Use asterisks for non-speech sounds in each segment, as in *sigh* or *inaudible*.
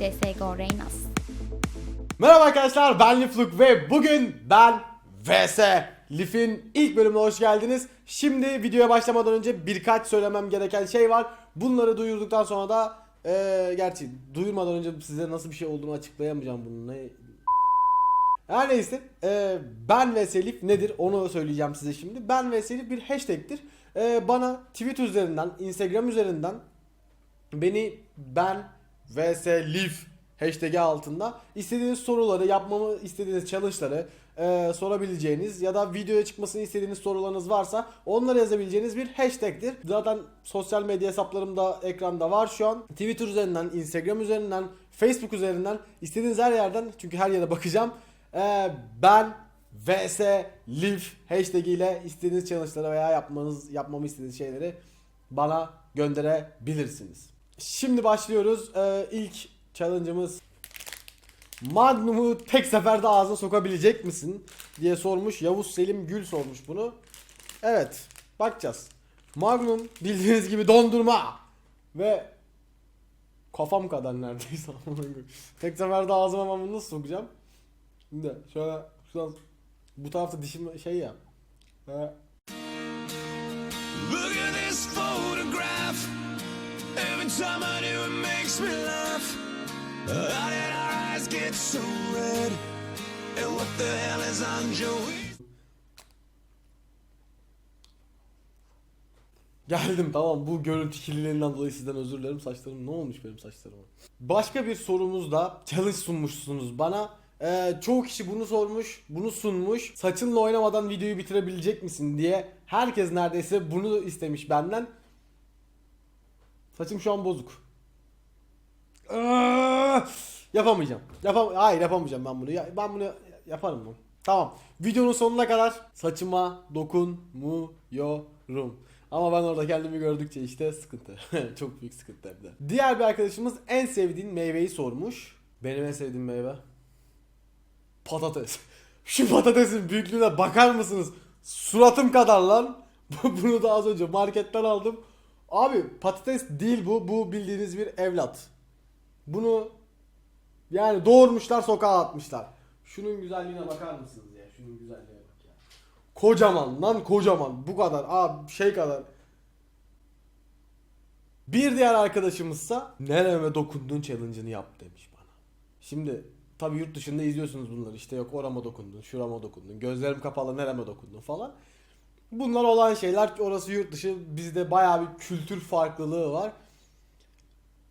CSGO Reynas. Merhaba arkadaşlar ben Lifluk ve bugün ben VS Lif'in ilk bölümüne hoş geldiniz. Şimdi videoya başlamadan önce birkaç söylemem gereken şey var. Bunları duyurduktan sonra da eee gerçi duyurmadan önce size nasıl bir şey olduğunu açıklayamayacağım bunun. Ne... Her neyse eee, ben ve Selif nedir onu söyleyeceğim size şimdi. Ben ve Selif bir hashtag'tir. Eee, bana Twitter üzerinden, Instagram üzerinden Beni ben vs live hashtag'i altında istediğiniz soruları, yapmamı istediğiniz challenge'ları e, sorabileceğiniz ya da videoya çıkmasını istediğiniz sorularınız varsa onları yazabileceğiniz bir hashtag'tir. Zaten sosyal medya hesaplarım da ekranda var şu an. Twitter üzerinden, Instagram üzerinden, Facebook üzerinden istediğiniz her yerden çünkü her yere bakacağım. E, ben vs live hashtag ile istediğiniz challenge'ları veya yapmanız yapmamı istediğiniz şeyleri bana gönderebilirsiniz. Şimdi başlıyoruz. Ee, ilk challenge'ımız Magnum'u tek seferde ağzına sokabilecek misin diye sormuş. Yavuz Selim Gül sormuş bunu. Evet, bakacağız. Magnum bildiğiniz gibi dondurma ve kafam kadar neredeyse. *laughs* tek seferde ağzıma ben bunu nasıl sokacağım? Şimdi şöyle şuradan bu tarafta dişim şey ya. Ee, Look. Do, it makes me laugh. How did our eyes get so red? And what the hell is on Joey? Geldim tamam bu görüntü kirliliğinden dolayı sizden özür dilerim saçlarım ne olmuş benim saçlarıma. Başka bir sorumuzda challenge sunmuşsunuz bana. Ee, çoğu kişi bunu sormuş, bunu sunmuş. Saçınla oynamadan videoyu bitirebilecek misin diye herkes neredeyse bunu istemiş benden. Saçım şu an bozuk. Yapamayacağım. Yapam Hayır yapamayacağım ben bunu. Ya- Ben bunu yaparım mı? Tamam. Videonun sonuna kadar saçıma dokunmuyorum. Ama ben orada kendimi gördükçe işte sıkıntı. *laughs* Çok büyük sıkıntı hem de. Diğer bir arkadaşımız en sevdiğin meyveyi sormuş. Benim en sevdiğim meyve patates. *laughs* Şu patatesin büyüklüğüne bakar mısınız? Suratım kadar lan. *laughs* Bunu da az önce marketten aldım. Abi patates değil bu. Bu bildiğiniz bir evlat. Bunu yani doğurmuşlar sokağa atmışlar. Şunun güzelliğine bakar mısınız ya? Şunun güzelliğine bak ya. Kocaman lan kocaman. Bu kadar. Abi şey kadar. Bir diğer arkadaşımızsa nereme dokundun challenge'ını yap demiş bana. Şimdi tabii yurt dışında izliyorsunuz bunları. İşte yok orama dokundun, şurama dokundun, gözlerim kapalı nereme dokundun falan. Bunlar olan şeyler. Orası yurt dışı. Bizde bayağı bir kültür farklılığı var.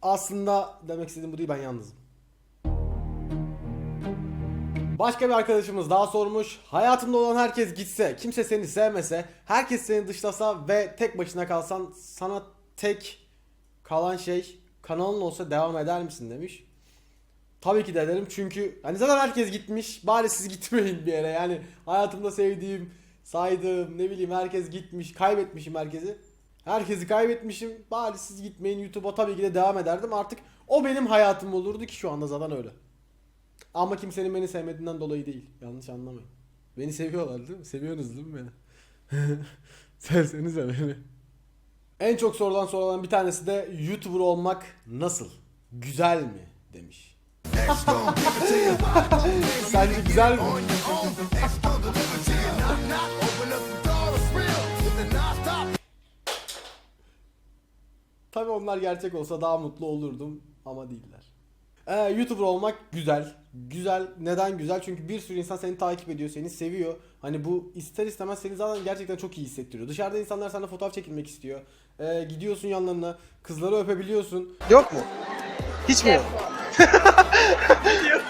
Aslında demek istediğim bu değil ben yalnızım. Başka bir arkadaşımız daha sormuş. Hayatında olan herkes gitse, kimse seni sevmese, herkes seni dışlasa ve tek başına kalsan sana tek kalan şey kanalın olsa devam eder misin demiş. Tabii ki de ederim çünkü hani zaten herkes gitmiş. Bari siz gitmeyin bir yere. Yani hayatımda sevdiğim, saydığım, ne bileyim herkes gitmiş. Kaybetmişim herkesi. Herkesi kaybetmişim. Bari siz gitmeyin YouTube'a tabii ki de devam ederdim. Artık o benim hayatım olurdu ki şu anda zaten öyle. Ama kimsenin beni sevmediğinden dolayı değil. Yanlış anlamayın. Beni seviyorlar değil mi? Seviyorsunuz değil mi beni? *laughs* Sevsenize beni. En çok sorulan sorulan bir tanesi de YouTuber olmak nasıl? Güzel mi? demiş. *laughs* Sence güzel mi? Tabii onlar gerçek olsa daha mutlu olurdum ama değiller. Ee, YouTuber olmak güzel. Güzel. Neden güzel? Çünkü bir sürü insan seni takip ediyor, seni seviyor. Hani bu ister istemez seni zaten gerçekten çok iyi hissettiriyor. Dışarıda insanlar sana fotoğraf çekilmek istiyor. Ee, gidiyorsun yanlarına, kızları öpebiliyorsun. Yok mu? Hiç mi yok?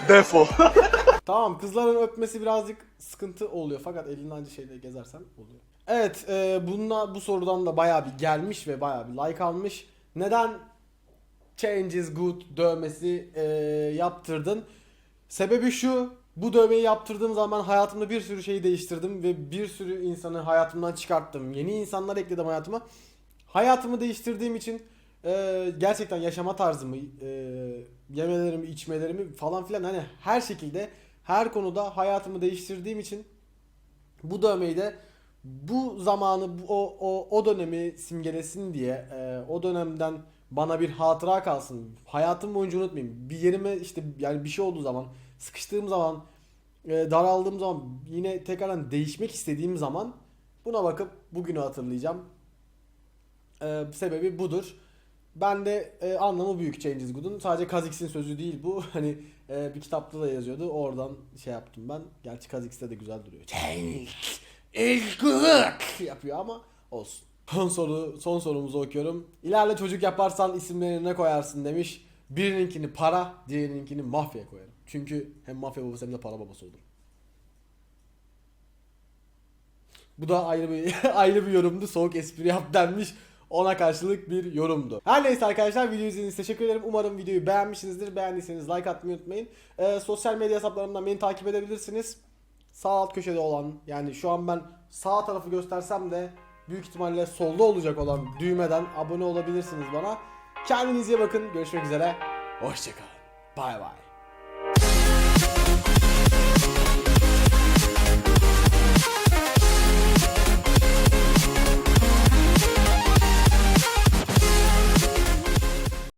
Defol. *laughs* Tamam kızların öpmesi birazcık sıkıntı oluyor fakat elinde anca şeyle gezersen oluyor. Evet e, bununla, bu sorudan da bayağı bir gelmiş ve bayağı bir like almış. Neden change is good dövmesi e, yaptırdın? Sebebi şu bu dövmeyi yaptırdığım zaman hayatımda bir sürü şeyi değiştirdim ve bir sürü insanı hayatımdan çıkarttım. Yeni insanlar ekledim hayatıma. Hayatımı değiştirdiğim için e, gerçekten yaşama tarzımı, e, yemelerimi, içmelerimi falan filan hani her şekilde her konuda hayatımı değiştirdiğim için bu dövmeyi de bu zamanı bu- o, o, o dönemi simgelesin diye e, o dönemden bana bir hatıra kalsın. Hayatım boyunca unutmayayım. Bir yerime işte yani bir şey olduğu zaman, sıkıştığım zaman, e, daraldığım zaman, yine tekrardan değişmek istediğim zaman buna bakıp bugünü hatırlayacağım. E, sebebi budur. Ben de e, anlamı büyük Changes Good'un. Sadece Kazix'in sözü değil bu. *laughs* Hani e, bir kitapta da yazıyordu. Oradan şey yaptım ben. Gerçi Kazix'te de güzel duruyor. Changes is good *laughs* yapıyor ama olsun. Son soru son sorumuzu okuyorum. İleride çocuk yaparsan isimlerini ne koyarsın demiş. Birininkini para, diğerininkini mafya koyarım. Çünkü hem mafya babası hem de para babası olurum. Bu da ayrı bir *laughs* ayrı bir yorumdu. Soğuk espri yap denmiş. Ona karşılık bir yorumdu. Her neyse arkadaşlar videoyu izlediğiniz için teşekkür ederim. Umarım videoyu beğenmişsinizdir. Beğendiyseniz like atmayı unutmayın. Ee, sosyal medya hesaplarımdan beni takip edebilirsiniz. Sağ alt köşede olan yani şu an ben sağ tarafı göstersem de büyük ihtimalle solda olacak olan düğmeden abone olabilirsiniz bana. Kendinize bakın. Görüşmek üzere. Hoşçakalın. Bay bay.